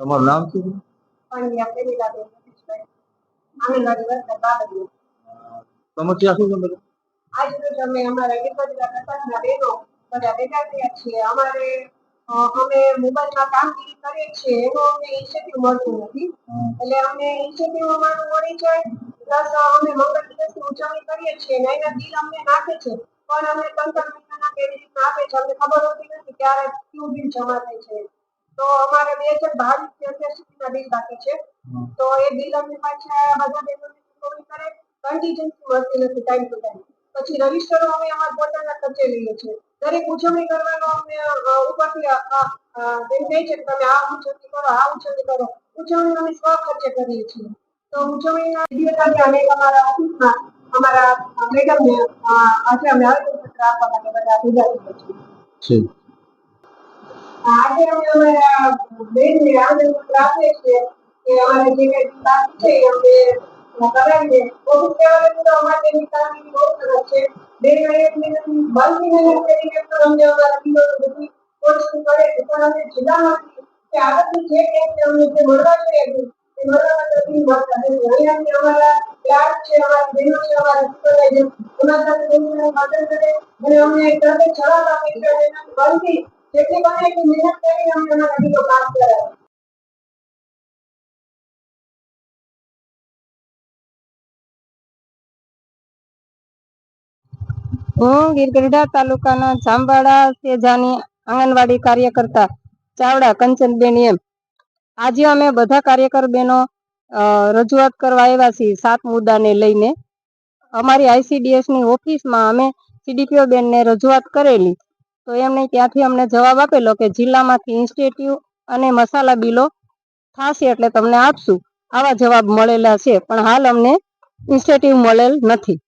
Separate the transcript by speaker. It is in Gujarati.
Speaker 1: તમારું નામ શું છે? સમસ્યા શું છે?
Speaker 2: આજ રોજ અમે અમારા વિકલતા પ્રકાશના બહેનો બધા ભેગા થયા છીએ. અમારે અમે મોબાઈલમાં કામગીરી કરીએ છીએ. એનો અમને ઇન્સેન્ટિવ મળતું નથી. એટલે અમને ઇન્સેન્ટિવ અમારું મળી જાય. પ્લસ અમે મંગળ દિવસની ઉજવણી કરીએ છીએ. અને એના બિલ અમને નાખે છે. પણ અમને ત્રણ ત્રણ મહિનાના કેવી રીતના આપે છે. અમને ખબર હોતી નથી ક્યારે કયું બિલ જમા થાય છે. તો અમારે બે હજાર બાવીસથી અત્યાર સુધીના બિલ બાકી છે. તો એ બિલ અમે પાછા બધા બહેનોને ચૂકવણી કરે. કન્ટીજન્સી મળતી નથી ટાઈમ ટુ ટાઈમ પછી રજીસ્ટરો અમે અમારા પોતાના ખર્ચે લઈએ છીએ. દરેક ઉજવણી કરવાનો અમે ઉપરથી એમ કહે છે કે તમે આ ઉજવણી કરો આ ઉજવણી કરો. ઉજવણી અમે સ્વ ખર્ચે કરીએ છીએ. તો ઉજવણીના દિવસ અમે અમારા ઓફિસમાં અમારા મેડમને આજે અમે આવેદનપત્ર આપવા માટે બધા ભેગા થયા છીએ. આજે અમે અમારા બેનને આવેદનપત્ર આપીએ છીએ કે અમારે જે કઈ બાકી છે એ અમે કરાવીએ. ઓફિસ લેવલે તો અમારી કામગીરી બહુ સરસ છે. બે એક મહિના બંધ મહેનત કરીને પણ અમને અમારા બિલોનું બધું પોસ્ટિંગ કરે છે પણ અમે જિલ્લામાંથી કે આગળથી જે કંઈ અમને જે મળવા જોઈએ એ મળવા માટે બિલ મળતા નથી. અહીંયાથી અમારા ક્લાર્ક છે, અમારી બહેનો છે, અમારા સુપરવાઇઝર એમાં સાથે મદદ કરે અને અમને તરત જવાબ આપે છે અને એનાથી બનતી જેટલી બને એટલી મહેનત કરીને અમને અમારા બિલો પાસ કરાવે
Speaker 3: હું ગીરગઢડા તાલુકાના જામવાડા સેજાની આંગણવાડી કાર્યકર્તા ચાવડા કંચનબેન એમ આજે અમે બધા કાર્યકર બહેનો અ, રજૂઆત કરવા આવ્યા છીએ સાત મુદ્દાને લઈને અમારી આઈસીડીએસની ઓફિસમાં અમે સીડીપીઓ બેનને રજૂઆત કરેલી તો એમણે ત્યાંથી અમને જવાબ આપેલો કે જિલ્લામાંથી ઇન્સ્ટિટ્યૂટ અને મસાલા બિલો થશે એટલે તમને આપશું. આવા જવાબ મળેલા છે, પણ હાલ અમને ઇન્સ્ટિટ્યૂટ મળેલ નથી.